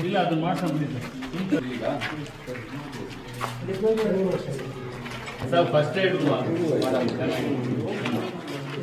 ಇಲ್ಲ ಅದನ್ನ ಮಾಡ್ಕೊಂಡು ಸರ್ ಫಸ್ಟ್ ಏಡ್ ಇದ್ದಾರೆ ಸರ್ ಆರು ಏಳು ಹೆಣ್ಮಕ್ಳಿದ್ದಾರೆ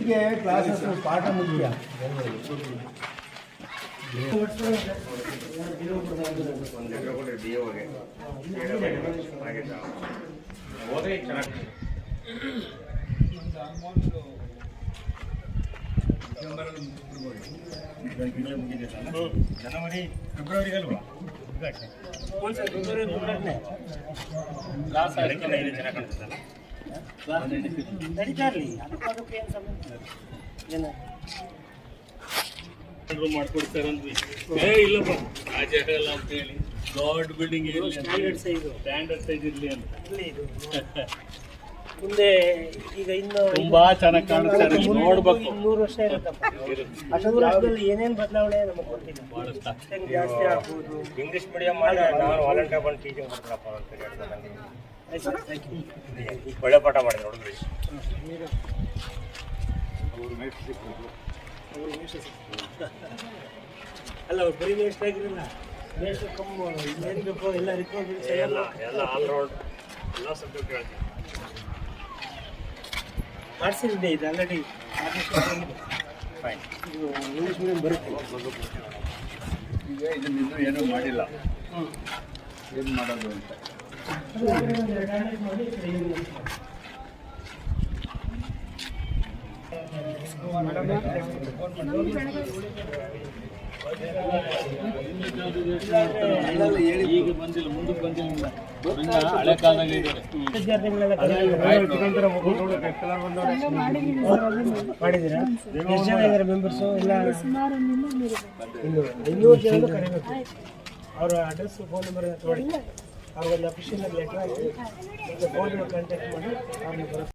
ಒಟ್ಟಿಗೆ ಕ್ಲಾಸಸ್ ಪಾಠ ಮುಗಿಯ ಜನವರಿ ಫೆಬ್ರವರಿ ಅಲ್ವಾ ಲಾಸ್ ಅದಕ್ಕಿಂತ ಇದು ಚೆನ್ನಾಗಿ ಕಾಣ್ತದಲ್ಲ ರೂಮ್ ಮಾಡ್ಕೊಡ್ತಾರೆ ಅಂದ್ವಿ ಏ ಇಲ್ಲಪ್ಪ. ಆ ಜಾಗ ಎಲ್ಲ ಅಂತ ಹೇಳಿ. ದೊಡ್ಡ ಬಿಲ್ಡಿಂಗ್ ಇರಲಿ ಸ್ಟ್ಯಾಂಡರ್ಡ್ ಸೈಜ್ ಸ್ಟ್ಯಾಂಡರ್ಡ್ ಸೈಜ್ ಇರಲಿ ಅಂತ ಮುಂದೆ ಈಗ ಇನ್ನು ತುಂಬಾ ಚೆನ್ನಾಗಿ ಕಾಣುತ್ತೆ ನೋಡ್ಬೇಕು. ನೂರು ವರ್ಷ ಇರುತ್ತಪ್ಪ. ವರ್ಷದಲ್ಲಿ ಏನೇನು ಬದಲಾವಣೆ ನಮಗೆ ಗೊತ್ತಿಲ್ಲ. ಜಾಸ್ತಿ ಆಗ್ಬೋದು. ಇಂಗ್ಲೀಷ್ ಮೀಡಿಯಂ ಮಾಡಿ ನಾನು ವಾಲಂಟಿಯರ್ ಬಂದು ಟೀಚಿಂಗ್ ಮಾಡ್ತಾರಪ್ಪ ಅಂತ ಹೇಳ್ತಾರೆ ಒಳ್ಳೆ ಪಾಠ ಮಾಡಿದ್ರು ಹುಡುಗರು ಅಲ್ಲ ಅವ್ರು ಬರೀ ವೇಸ್ಟ್ ಆಗಿರಲಿಲ್ಲ ವೇಸ್ಟ್ ಕಮ್ಮಿ. ಏನು ಬೇಕು ಎಲ್ಲ ರಿಕ್ವೈರ್ಮೆಂಟ್ಸ್ ಎಲ್ಲ ಎಲ್ಲ ಆಲ್ ರೌಂಡ್ ಎಲ್ಲ ಸಬ್ಜೆಕ್ಟ್ ಹೇಳ್ತೀನಿ ಮಾಡಿಸಿದ್ದೆ ಇದು ಆಲ್ರೆಡಿ ಫೈನ್ ಇದು ಇಂಗ್ಲೀಷ್ ಮೀಡಿಯಂ ಬರುತ್ತೆ. ಈಗ ಇದನ್ನ ಏನೂ ಮಾಡಿಲ್ಲ. ಏನು ಮಾಡೋದು ಅಂತ. ಈಗ ಮಾಡಿದ್ದೀರಾ ಎಷ್ಟು ಮೆಂಬರ್ಸು ಇಲ್ಲ ಕರಿಬೇಕು ಅವರ ಅಡ್ರೆಸ್ ಫೋನ್ ನಂಬರ್ ನೋಡಿ ಒಂದು ಅಫಿಷಿಯಲ್ ಲೆಟರ್ ಹಾಕಿ ಫೋನ್ ಕಾಂಟ್ಯಾಕ್ಟ್ ಮಾಡಿ ಅವ್ರನ್ನ